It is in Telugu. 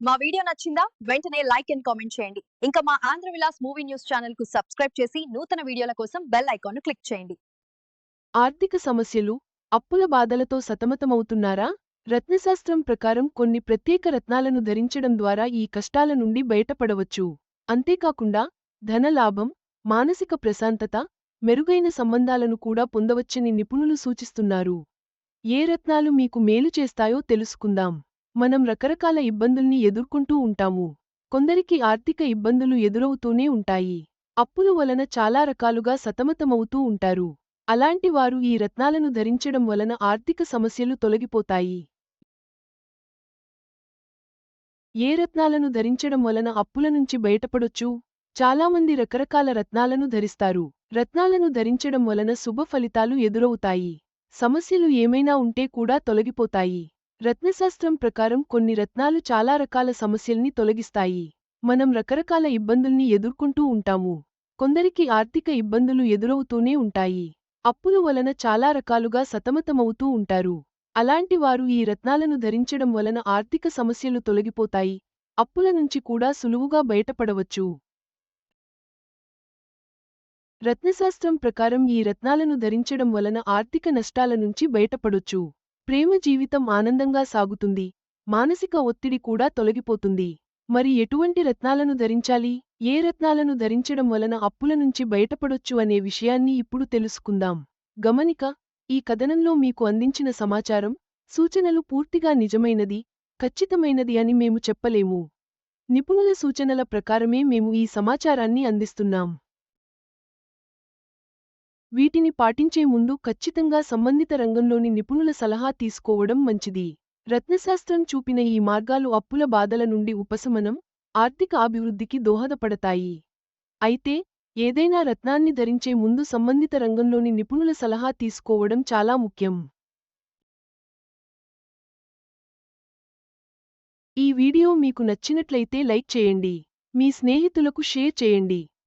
మా వీడియో నచ్చిందా? వెంటనే లైక్ అండ్ కామెంట్ చేయండి. ఇంకా మా ఆంధ్ర విలాస్ మూవీ న్యూస్ ఛానల్కు సబ్స్క్రైబ్ చేసి నూతన వీడియోల కోసం బెల్ ఐకాన్ను క్లిక్ చేయండి. ఆర్థిక సమస్యలు అప్పుల బాధలతో సతమతమవుతున్నారా? రత్నశాస్త్రం ప్రకారం కొన్ని ప్రత్యేక రత్నాలను ధరించడం ద్వారా ఈ కష్టాల నుండి బయటపడవచ్చు. అంతేకాకుండా ధనలాభం మానసిక ప్రశాంతత మెరుగైన సంబంధాలను కూడా పొందవచ్చని నిపుణులు సూచిస్తున్నారు. ఏ రత్నాలు మీకు మేలు చేస్తాయో తెలుసుకుందాం. మనం రకరకాల ఇబ్బందుల్ని ఎదుర్కొంటూ ఉంటాము. కొందరికి ఆర్థిక ఇబ్బందులు ఎదురవుతూనే ఉంటాయి. అప్పుల వలన చాలా రకాలుగా సతమతమవుతూ ఉంటారు. అలాంటి వారు ఈ రత్నాలను ధరించడం వలన ఆర్థిక సమస్యలు తొలగిపోతాయి. ఏ రత్నాలను ధరించడం వలన అప్పుల నుంచి బయటపడొచ్చు? చాలామంది రకరకాల రత్నాలను ధరిస్తారు. రత్నాలను ధరించడం వలన శుభ ఫలితాలు ఎదురవుతాయి. సమస్యలు ఏమైనా ఉంటే కూడా తొలగిపోతాయి. రత్నశాస్త్రం ప్రకారం కొన్ని రత్నాలు చాలా రకాల సమస్యల్ని తొలగిస్తాయి. మనం రకరకాల ఇబ్బందుల్ని ఎదుర్కొంటూ ఉంటాము. కొందరికి ఆర్థిక ఇబ్బందులు ఎదురవుతూనే ఉంటాయి. అప్పుల వలన చాలా రకాలుగా సతమతమవుతూ ఉంటారు. అలాంటి వారు ఈ రత్నాలను ధరించడం వలన ఆర్థిక సమస్యలు తొలగిపోతాయి. అప్పుల నుంచి కూడా సులువుగా బయటపడవచ్చు. రత్నశాస్త్రం ప్రకారం ఈ రత్నాలను ధరించడం వలన ఆర్థిక నష్టాల నుంచి బయటపడొచ్చు. ప్రేమ జీవితం ఆనందంగా సాగుతుంది. మానసిక ఒత్తిడి కూడా తొలగిపోతుంది. మరి ఎటువంటి రత్నాలను ధరించాలి? ఏ రత్నాలను ధరించడం వలన అప్పుల నుంచి బయటపడొచ్చు అనే విషయాన్ని ఇప్పుడు తెలుసుకుందాం. గమనిక ఈ కథనంలో మీకు అందించిన సమాచారం సూచనలు పూర్తిగా నిజమైనది ఖచ్చితమైనది అని మేము చెప్పలేము. నిపుణుల సూచనల ప్రకారమే మేము ఈ సమాచారాన్ని అందిస్తున్నాం. వీటిని పాటించే ముందు ఖచ్చితంగా సంబంధిత రంగంలోని నిపుణుల సలహా తీసుకోవడం మంచిది. రత్నశాస్త్రం చూపిన ఈ మార్గాలు అప్పుల బాధల నుండి ఉపశమనం ఆర్థిక అభివృద్ధికి దోహదపడతాయి. అయితే ఏదైనా రత్నాన్ని ధరించే ముందు సంబంధిత రంగంలోని నిపుణుల సలహా తీసుకోవడం చాలా ముఖ్యం. ఈ వీడియో మీకు నచ్చినట్లయితే లైక్ చేయండి. మీ స్నేహితులకు షేర్ చేయండి.